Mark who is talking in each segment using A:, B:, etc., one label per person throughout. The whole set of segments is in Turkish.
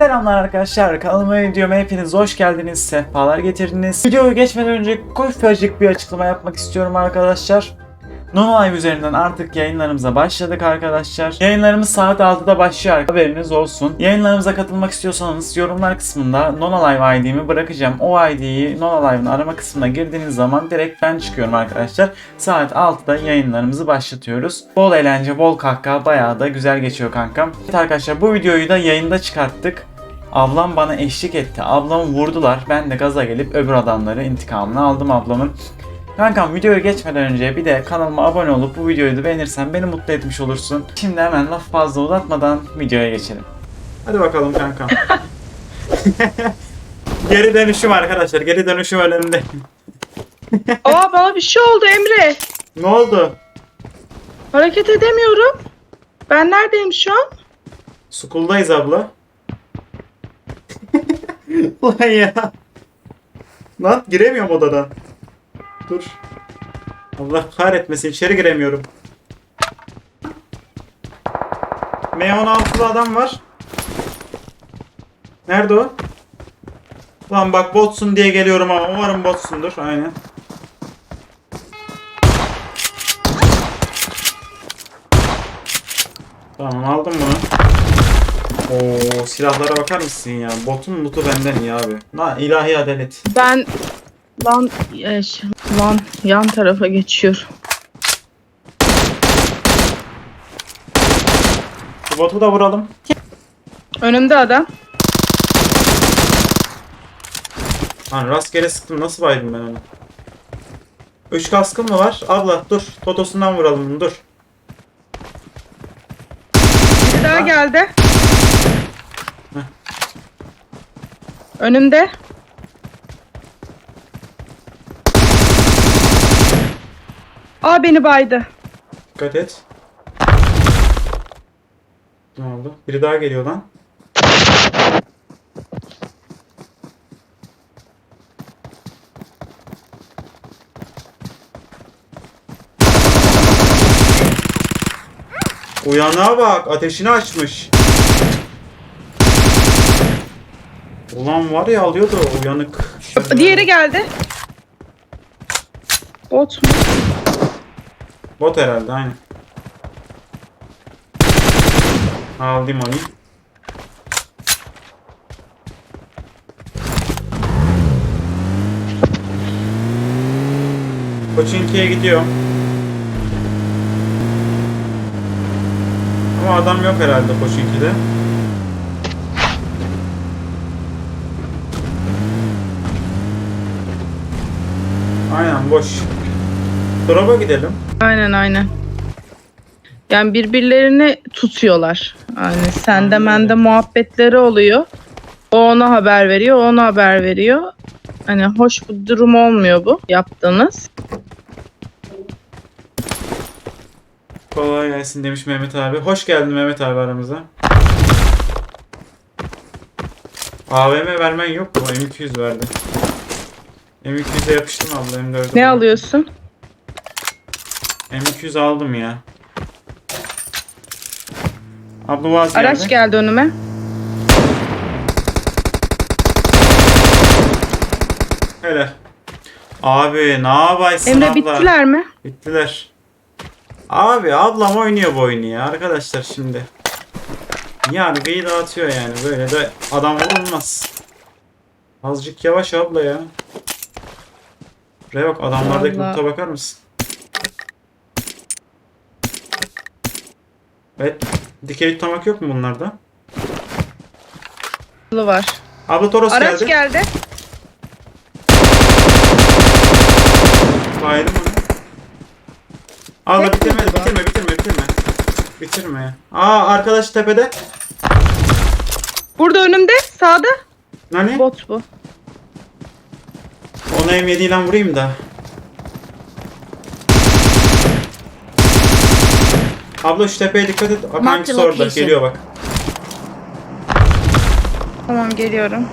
A: Selamlar arkadaşlar kanalıma videoma hepiniz hoş geldiniz, sefalar getirdiniz. Videoyu geçmeden önce ufacık bir açıklama yapmak istiyorum arkadaşlar. Nonolive üzerinden artık yayınlarımıza başladık arkadaşlar. Yayınlarımız saat 6'da başlıyor haberiniz olsun. Yayınlarımıza katılmak istiyorsanız yorumlar kısmında Nonolive ID'mi bırakacağım. O ID'yi Nonolive'ın arama kısmına girdiğiniz zaman direkt ben çıkıyorum arkadaşlar. Saat 6'da yayınlarımızı başlatıyoruz. Bol eğlence, bol kahkaha bayağı da güzel geçiyor kankam. Evet arkadaşlar bu videoyu da yayında çıkarttık. Ablam bana eşlik etti. Ablamı vurdular. Ben de gaza gelip öbür adamları intikamını aldım ablamın. Kankam videoya geçmeden önce bir de kanalıma abone olup bu videoyu da beğenirsen beni mutlu etmiş olursun. Şimdi hemen laf fazla uzatmadan videoya geçelim. Hadi bakalım kankam. geri dönüşüm arkadaşlar. Geri dönüşüm önümde.
B: Aa bana bir şey oldu Emre.
A: ne oldu?
B: Hareket edemiyorum. Ben neredeyim şu an?
A: School'dayız abla. Lan ya. Lan giremiyorum odadan. Dur. Allah kahretmesin içeri giremiyorum. M16'lı adam var. Nerede o? Lan bak botsun diye geliyorum ama umarım botsundur. Aynen. Tamam aldım bunu. Oo silahlara bakar mısın ya? Botun lootu benden iyi abi. Na ilahi adalet.
B: Ben lan e, lan yan tarafa geçiyorum.
A: Bu botu da vuralım.
B: Önümde adam.
A: Lan rastgele sıktım nasıl baydım ben onu? Üç kaskım mı var? Abla dur. Totosundan vuralım bunu dur.
B: Bir daha
A: Ha.
B: geldi.
A: Heh.
B: Önümde. Aa beni baydı.
A: Dikkat et. Ne oldu? Biri daha geliyor lan. Uyanığa bak. Ateşini açmış. Ulan var ya alıyordu uyanık.
B: Diğeri geldi. Bot mu?
A: Bot herhalde aynen. Aldım onu. Koçinki'ye gidiyorum. Ama adam yok herhalde Koçinki'de. Aynen boş. Drop'a gidelim.
B: Aynen aynen. Yani birbirlerini tutuyorlar. Yani sende
A: Aynen
B: mende muhabbetleri oluyor. O ona haber veriyor, o ona haber veriyor. Hani hoş bir durum olmuyor bu yaptığınız.
A: Kolay gelsin demiş Mehmet abi. Hoş geldin Mehmet abi aramıza. AVM vermen yok mu? M200 verdi. M200'e yapıştım abla M4'e.
B: Ne alıyorsun?
A: M200 aldım ya. Abla vaz
B: Araç
A: geldi.
B: geldi önüme.
A: Helal. Abi ne yapaysın
B: Emre
A: abla?
B: bittiler mi?
A: Bittiler. Abi ablam oynuyor bu oyunu ya arkadaşlar şimdi. Yargıyı dağıtıyor yani böyle de adam vurulmaz. Azıcık yavaş abla ya. Buraya bak adamlardaki loot'a bakar mısın? Evet. Dikey tutamak yok mu bunlarda?
B: Yolu var.
A: Abla Toros
B: Araç
A: geldi.
B: geldi.
A: Baydım onu. Abla
B: Tek
A: bitirme,
B: miydi bu?
A: bitirme, bitirme, bitirme. Bitirme. Aa arkadaş tepede.
B: Burada önümde sağda.
A: Nani?
B: Bot bu.
A: Ona M7 ile vurayım da. Abla şu tepeye dikkat et. Bak
C: Mark
A: hangisi
C: the
A: orada.
C: location.
A: Geliyor bak.
B: Tamam geliyorum.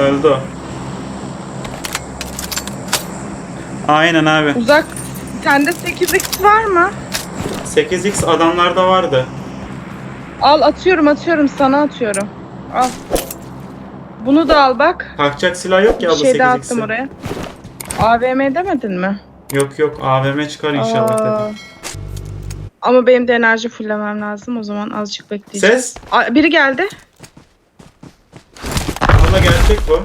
A: Öldü o. Aynen abi.
B: Uzak. Sende 8x var mı?
A: 8x adamlarda vardı.
B: Al atıyorum atıyorum sana atıyorum. Al. Bunu da al bak.
A: Kalkacak silah yok ya
B: Bir
A: abla
B: şey daha
A: 8x'e.
B: attım oraya. AVM demedin mi?
A: Yok yok AVM çıkar inşallah
B: Aa.
A: dedim.
B: Ama benim de enerji fullemem lazım. O zaman azıcık bekleyeceğim.
A: Ses.
B: Aa, biri geldi.
A: Abla gerçek bu.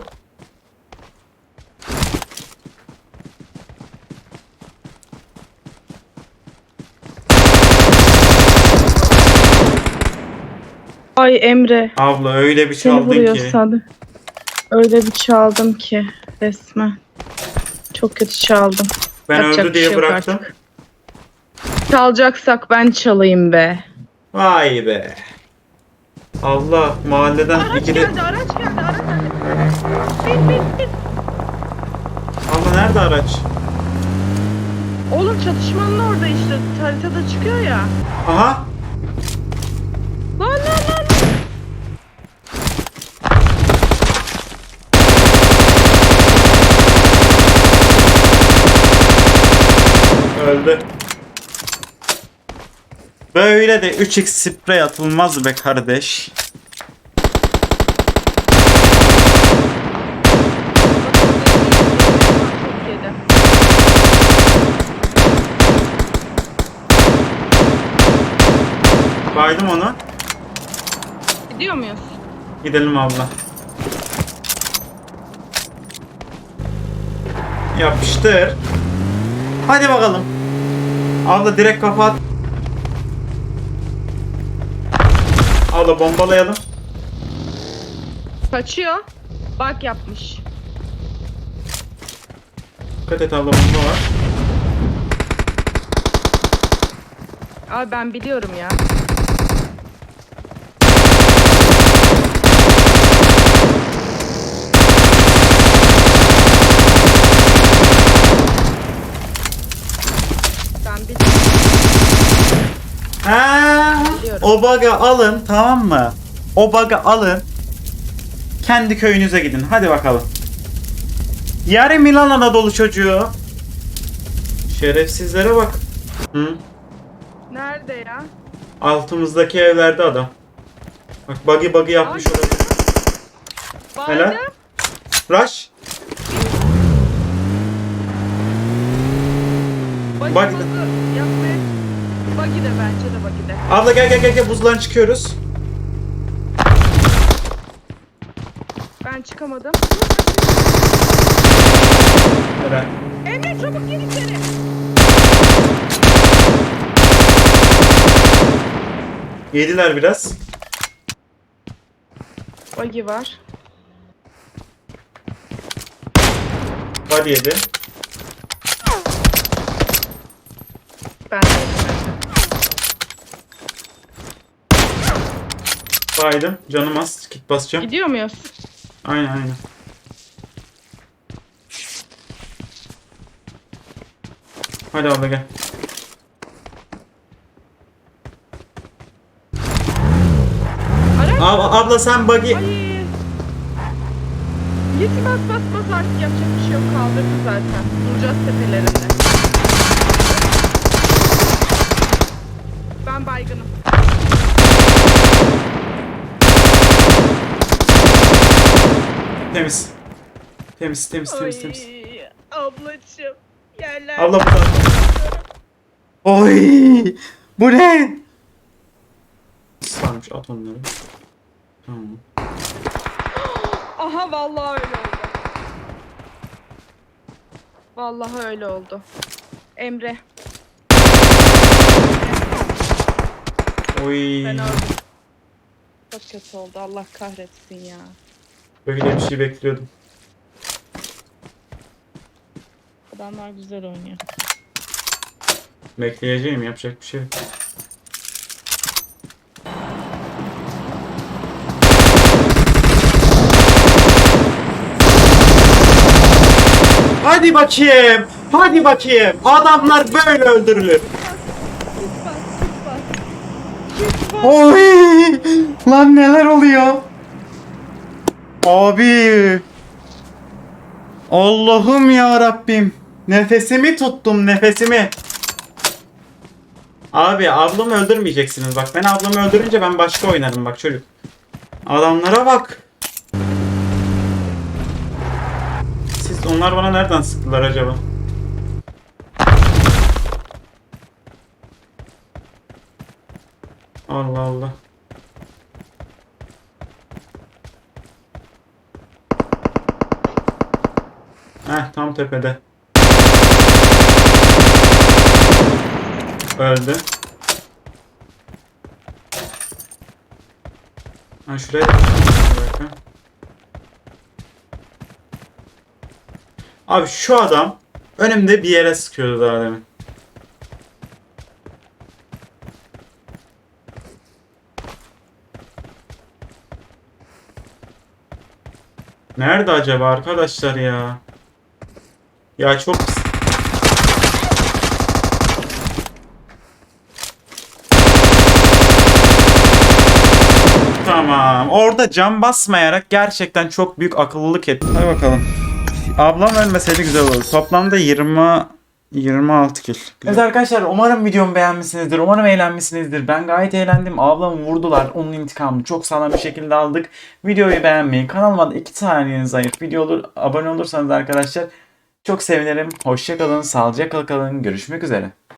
B: Ay Emre.
A: Abla öyle bir
B: Seni
A: çaldın
B: vuruyor
A: ki.
B: sandım. Öyle bir çaldım ki resmen. Çok kötü çaldım.
A: Ben
B: Yapacak
A: öldü
B: bir
A: diye
B: şey yok
A: bıraktım.
B: artık. Çalacaksak ben çalayım be.
A: Vay be. Allah mahalleden
B: Araç
A: ikili...
B: geldi, araç geldi, araç geldi. Bin, bin, bin.
A: Abla nerede araç?
B: Oğlum çatışmanın orada işte. Haritada çıkıyor ya.
A: Aha.
B: Lan lan lan.
A: Öldü. Böyle de 3x sprey atılmaz be kardeş. Baydım onu.
B: Gidiyor muyuz?
A: Gidelim abla. Yapıştır. Hadi bakalım. Abla direkt kapat. Abla bombalayalım.
B: Kaçıyor. Bak yapmış.
A: Dikkat et abla bomba var.
B: Abi ben biliyorum ya. Ben biliyorum.
A: Ha,
B: Biliyorum.
A: o bug'ı alın tamam mı? O bug'ı alın. Kendi köyünüze gidin. Hadi bakalım. Yarın Milan Anadolu çocuğu. Şerefsizlere bak. Hı?
B: Nerede ya?
A: Altımızdaki evlerde adam. Bak buggy buggy yapmış
B: Ay.
A: orada. Helal. Rush. Bak-
B: yapmaya. De bence de de.
A: Abla gel gel gel gel buzdan çıkıyoruz.
B: Ben çıkamadım.
A: Helal.
B: Emre çabuk gir içeri.
A: Yediler biraz.
B: Bagi var.
A: Hadi yedi.
B: Ben de.
A: Baydım. Canım az. Kit basacağım.
B: Gidiyor muyuz?
A: Aynen aynen. Hadi abla gel. Abla, abla sen buggy...
B: Ay. Git bas bas bas artık yapacak bir şey yok kaldırdı zaten. Duracağız tepelerinde. Ben baygınım.
A: Temiz. Temiz temiz temiz temiz.
B: Ay, ablacığım. Yerler.
A: Abla burada. Oy! Bu ne? Sarmış at onları. Tamam.
B: Aha vallahi öyle oldu. Vallahi öyle oldu. Emre
A: Oy.
B: ben öldüm. Çok kötü oldu Allah kahretsin ya.
A: Böyle bir şey bekliyordum.
B: Adamlar güzel oynuyor.
A: Bekleyeceğim yapacak bir şey yok. Hadi bakayım. Hadi bakayım. Adamlar böyle öldürülür.
B: Git bas git bas. Git bas.
A: Oy! Lan neler oluyor? Abi. Allah'ım ya Rabbim. Nefesimi tuttum nefesimi. Abi ablamı öldürmeyeceksiniz bak. Ben ablamı öldürünce ben başka oynarım bak çocuk. Adamlara bak. Siz onlar bana nereden sıktılar acaba? Allah Allah. Heh tam tepede. Öldü. Ha şuraya dakika. Abi şu adam önümde bir yere sıkıyordu daha demin. Nerede acaba arkadaşlar ya? Ya çok Tamam. Orada cam basmayarak gerçekten çok büyük akıllılık etti. Hadi bakalım. Ablam ölmeseydi güzel olurdu. Toplamda 20 26 kill. Evet arkadaşlar umarım videomu beğenmişsinizdir. Umarım eğlenmişsinizdir. Ben gayet eğlendim. Ablamı vurdular. Onun intikamını çok sağlam bir şekilde aldık. Videoyu beğenmeyi, kanalıma da 2 saniyeniz ayıp video olur, abone olursanız arkadaşlar çok sevinirim. Hoşçakalın, sağlıcakla kalın. Görüşmek üzere.